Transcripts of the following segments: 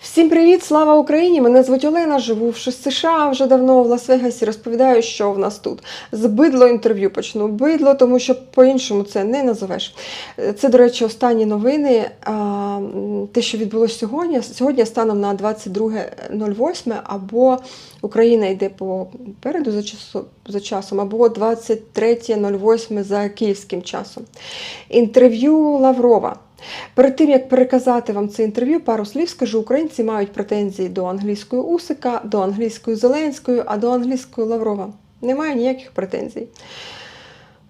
Всім привіт! Слава Україні! Мене звуть Олена, живу в США вже давно в Лас-Вегасі. Розповідаю, що в нас тут. З бидло інтерв'ю почну. Бидло, тому що по-іншому це не називеш. Це, до речі, останні новини. Те, що відбулося сьогодні. Сьогодні станом на 22.08 або Україна йде попереду за, часу, за часом, або 23.08 за київським часом. Інтерв'ю Лаврова. Перед тим як переказати вам це інтерв'ю, пару слів скажу, українці мають претензії до англійської Усика, до англійської Зеленської, а до англійської Лаврова. Немає ніяких претензій.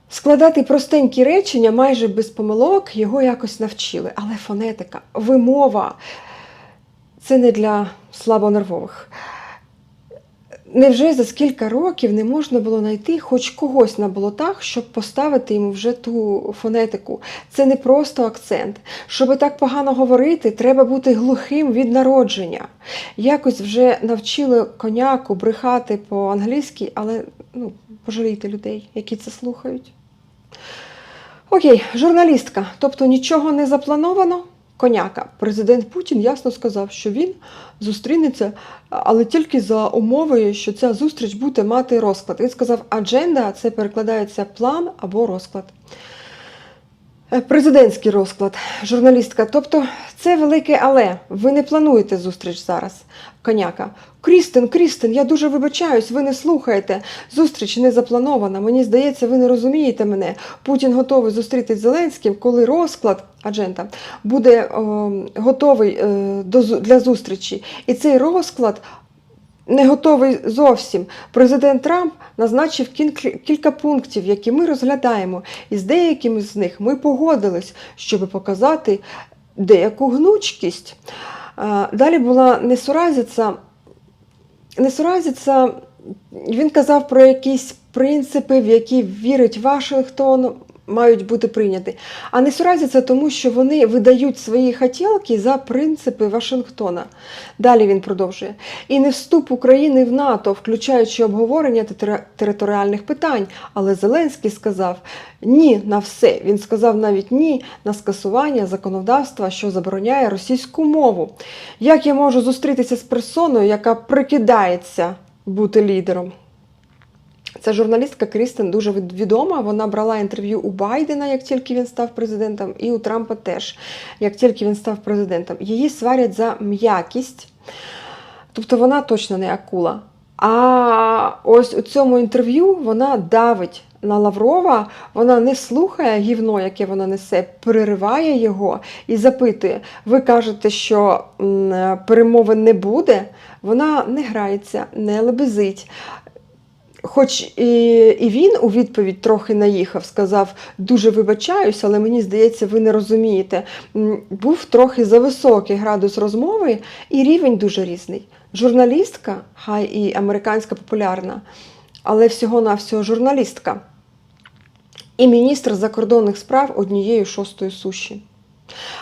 Складати простенькі речення майже без помилок його якось навчили. Але фонетика, вимова це не для слабонервових. Невже за скільки років не можна було знайти хоч когось на болотах, щоб поставити йому вже ту фонетику? Це не просто акцент. Щоб так погано говорити, треба бути глухим від народження. Якось вже навчили коняку брехати по-англійськи, але ну, пожалійте людей, які це слухають. Окей, журналістка. Тобто нічого не заплановано? Коняка. Президент Путін ясно сказав, що він зустрінеться, але тільки за умовою, що ця зустріч буде мати розклад. Він сказав, адженда це перекладається план або розклад. Е, Президентський розклад, журналістка. Тобто це велике але. Ви не плануєте зустріч зараз. Коняка. Крістен, Крістен, я дуже вибачаюсь, ви не слухаєте. Зустріч не запланована. Мені здається, ви не розумієте мене. Путін готовий зустрітись з Зеленським, коли розклад аджента буде о, готовий е, до, для зустрічі. І цей розклад не готовий зовсім. Президент Трамп назначив кілька пунктів, які ми розглядаємо, і з деякими з них ми погодились, щоб показати деяку гнучкість. Далі була несуразиця. Несуразиця, він казав про якісь принципи, в які вірить Вашингтон, мають бути прийняті. А не несуразиця тому, що вони видають свої хотілки за принципи Вашингтона. Далі він продовжує. І не вступ України в НАТО, включаючи обговорення тери- територіальних питань. Але Зеленський сказав ні на все. Він сказав навіть ні на скасування законодавства, що забороняє російську мову. Як я можу зустрітися з персоною, яка прикидається бути лідером? Ця журналістка Крістен дуже відома. Вона брала інтерв'ю у Байдена, як тільки він став президентом, і у Трампа теж, як тільки він став президентом. Її сварять за м'якість, тобто вона точно не акула. А ось у цьому інтерв'ю вона давить на Лаврова, вона не слухає гівно, яке вона несе, перериває його і запитує: ви кажете, що м, перемовин не буде? Вона не грається, не лебезить. Хоч і, і він у відповідь трохи наїхав, сказав дуже вибачаюсь, але мені здається, ви не розумієте. Був трохи зависокий градус розмови і рівень дуже різний. Журналістка, хай і американська популярна, але всього-навсього журналістка. І міністр закордонних справ однією шостою суші.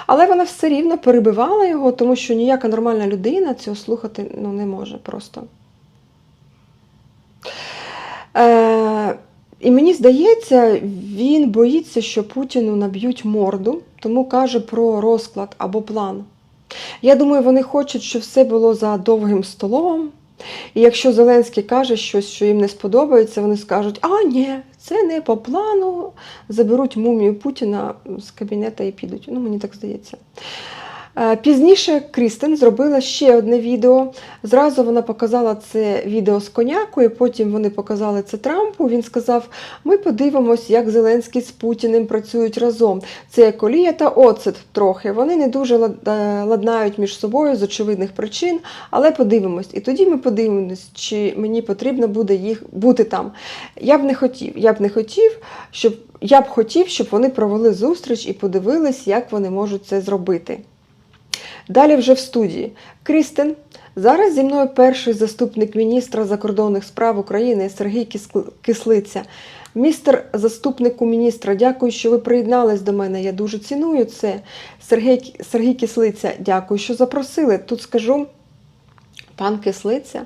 Але вона все рівно перебивала його, тому що ніяка нормальна людина цього слухати ну, не може просто. Е, і мені здається, він боїться, що Путіну наб'ють морду, тому каже про розклад або план. Я думаю, вони хочуть, щоб все було за довгим столом. І якщо Зеленський каже щось, що їм не сподобається, вони скажуть: а ні, це не по плану. Заберуть мумію Путіна з кабінета і підуть. Ну, мені так здається. Е, Пізніше Крістен зробила ще одне відео. Зразу вона показала це відео з конякою, потім вони показали це Трампу. Він сказав: ми подивимось, як Зеленський з Путіним працюють разом. Це як олія та оцет трохи. Вони не дуже е, ладнають між собою з очевидних причин, але подивимось. І тоді ми подивимось, чи мені потрібно буде їх бути там. Я б не хотів. Я б не хотів, щоб я б хотів, щоб вони провели зустріч і подивились, як вони можуть це зробити. Далі вже в студії. Крістен. Зараз зі мною перший заступник міністра закордонних справ України Сергій Кислиця. Містер заступнику міністра, дякую, що ви приєднались до мене. Я дуже ціную це. Сергій, Сергій Кислиця, дякую, що запросили. Тут скажу, пан Кислиця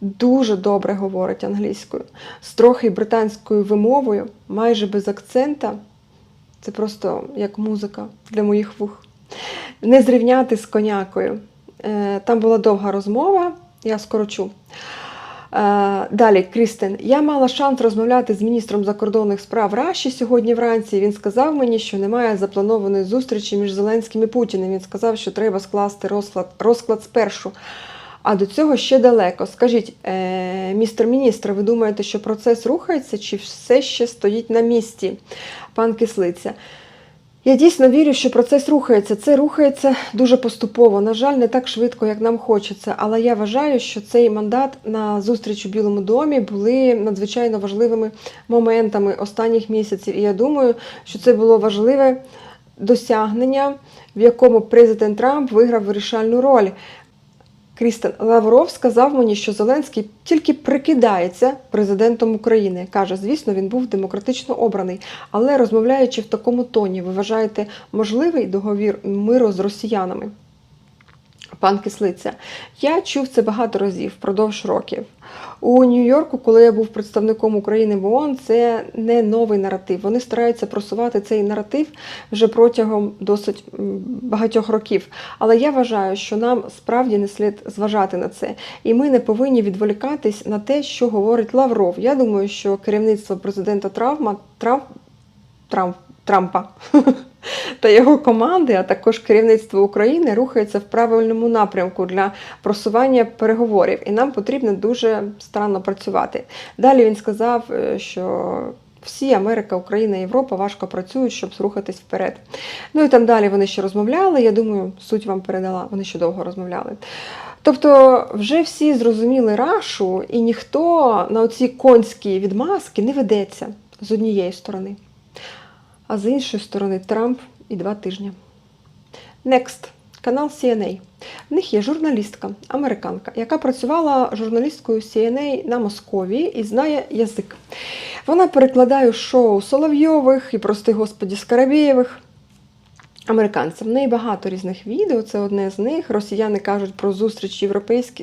дуже добре говорить англійською, з трохи британською вимовою, майже без акцента. Це просто як музика для моїх вух. Не зрівняти з конякою. Е, Там була довга розмова, я скорочу. Е, Далі, Крістен, я мала шанс розмовляти з міністром закордонних справ Раші сьогодні вранці. Він сказав мені, що немає запланованої зустрічі між Зеленським і Путіним. Він сказав, що треба скласти розклад, розклад спершу. А до цього ще далеко. Скажіть, е, містер міністр, ви думаєте, що процес рухається чи все ще стоїть на місці? Пан Кислиця. Я дійсно вірю, що процес рухається. Це рухається дуже поступово. На жаль, не так швидко, як нам хочеться. Але я вважаю, що цей мандат на зустріч у Білому домі були надзвичайно важливими моментами останніх місяців. І я думаю, що це було важливе досягнення, в якому президент Трамп виграв вирішальну роль. Крістен Лавров сказав мені, що Зеленський тільки прикидається президентом України. Каже, звісно, він був демократично обраний. Але розмовляючи в такому тоні, ви вважаєте можливий договір миру з росіянами? Пан Кислиця, я чув це багато разів впродовж років. У Нью-Йорку, коли я був представником України в ООН, це не новий наратив. Вони стараються просувати цей наратив вже протягом досить багатьох років. Але я вважаю, що нам справді не слід зважати на це. І ми не повинні відволікатись на те, що говорить Лавров. Я думаю, що керівництво президента Травма Трамп, Трамп, Трампа та його команди, а також керівництво України рухається в правильному напрямку для просування переговорів, і нам потрібно дуже старанно працювати. Далі він сказав, е, що всі Америка, Україна, Європа важко працюють, щоб рухатись вперед. Ну і там далі вони ще розмовляли. Я думаю, суть вам передала. Вони ще довго розмовляли. Тобто, вже всі зрозуміли рашу, і ніхто на оці конські відмазки не ведеться з однієї сторони. А з іншої сторони Трамп і два тижні. Next. Канал CNA. В них є журналістка, американка, яка працювала журналісткою CNA на Московії і знає язик. Вона перекладає шоу Соловйових і, прости господі, Скарабєєвих американцям. В неї багато різних відео, це одне з них. Росіяни кажуть про зустріч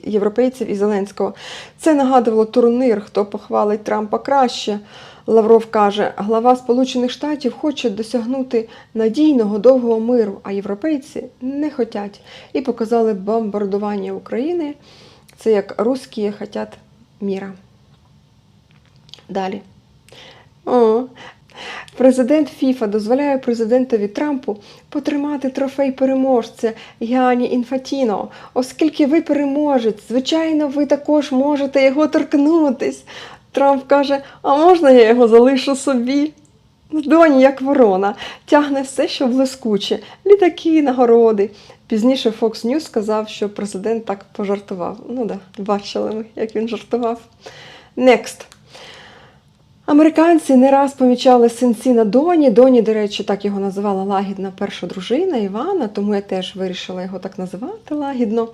європейців і Зеленського. Це нагадувало турнир, хто похвалить Трампа краще. Лавров каже, глава Сполучених Штатів хоче досягнути надійного довгого миру, а європейці не хочуть. І показали бомбардування України. Це як русські хочуть міра. Далі. О, Президент ФІФА дозволяє президентові Трампу потримати трофей переможця Яні Інфатіно. Оскільки ви переможець, звичайно, ви також можете його торкнутись. Трамп каже: а можна я його залишу собі? Доні, як ворона, тягне все, що блискуче, літаки, нагороди. Пізніше Fox News сказав, що президент так пожартував. Ну да, бачили ми, як він жартував. Next. Американці не раз помічали синці на Доні. Доні, до речі, так його називала лагідна перша дружина Івана, тому я теж вирішила його так називати лагідно.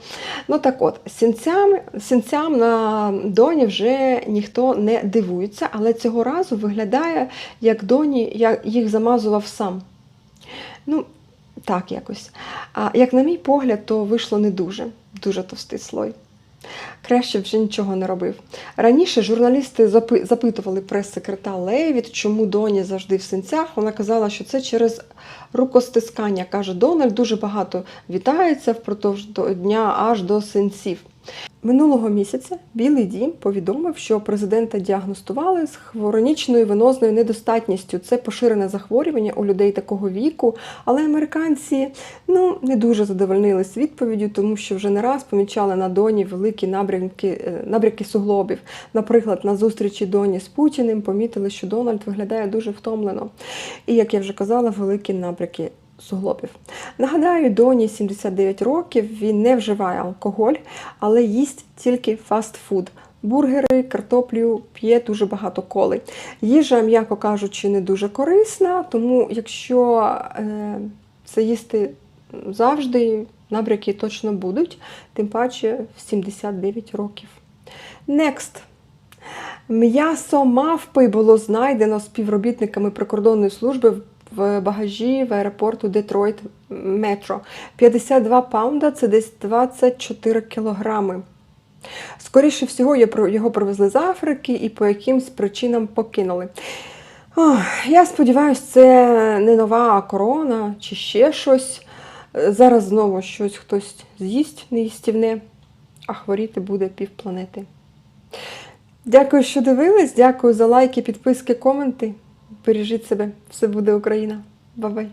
Ну так от, синцям, синцям на Доні вже ніхто не дивується, але цього разу виглядає, як Доні я- їх замазував сам. Ну, так якось. А як на мій погляд, то вийшло не дуже, дуже товстий слой. Краще вже нічого не робив. Раніше журналісти запитували прес-секретар Левіт, чому Доні завжди в синцях. Вона казала, що це через рукостискання. Каже, Дональд дуже багато вітається впродовж дня аж до синців. Минулого місяця Білий Дім повідомив, що президента діагностували з хворонічною венозною недостатністю. Це поширене захворювання у людей такого віку, але американці ну не дуже задовольнились відповіддю, тому що вже не раз помічали на доні великі набряки, е, набряки суглобів. Наприклад, на зустрічі доні з Путіним помітили, що Дональд виглядає дуже втомлено. І, як я вже казала, великі набряки суглобів. Нагадаю, Доні 79 років, він не вживає алкоголь, але їсть тільки фастфуд. Бургери, картоплю, п'є дуже багато коли. Їжа, м'яко кажучи, не дуже корисна, тому якщо е, це їсти завжди, набряки точно будуть, тим паче в 79 років. Next. М'ясо мавпи було знайдено співробітниками прикордонної служби в багажі в аеропорту Детройт Метро. 52 паунда це десь 24 кілограми. Скоріше всього, його привезли з Африки і по якимсь причинам покинули. Я сподіваюся, це не нова корона чи ще щось. Зараз знову щось хтось з'їсть неїстівне, а хворіти буде півпланети. Дякую, що дивились. Дякую за лайки, підписки, коменти. Бережіть себе. Все буде Україна. Бай-бай.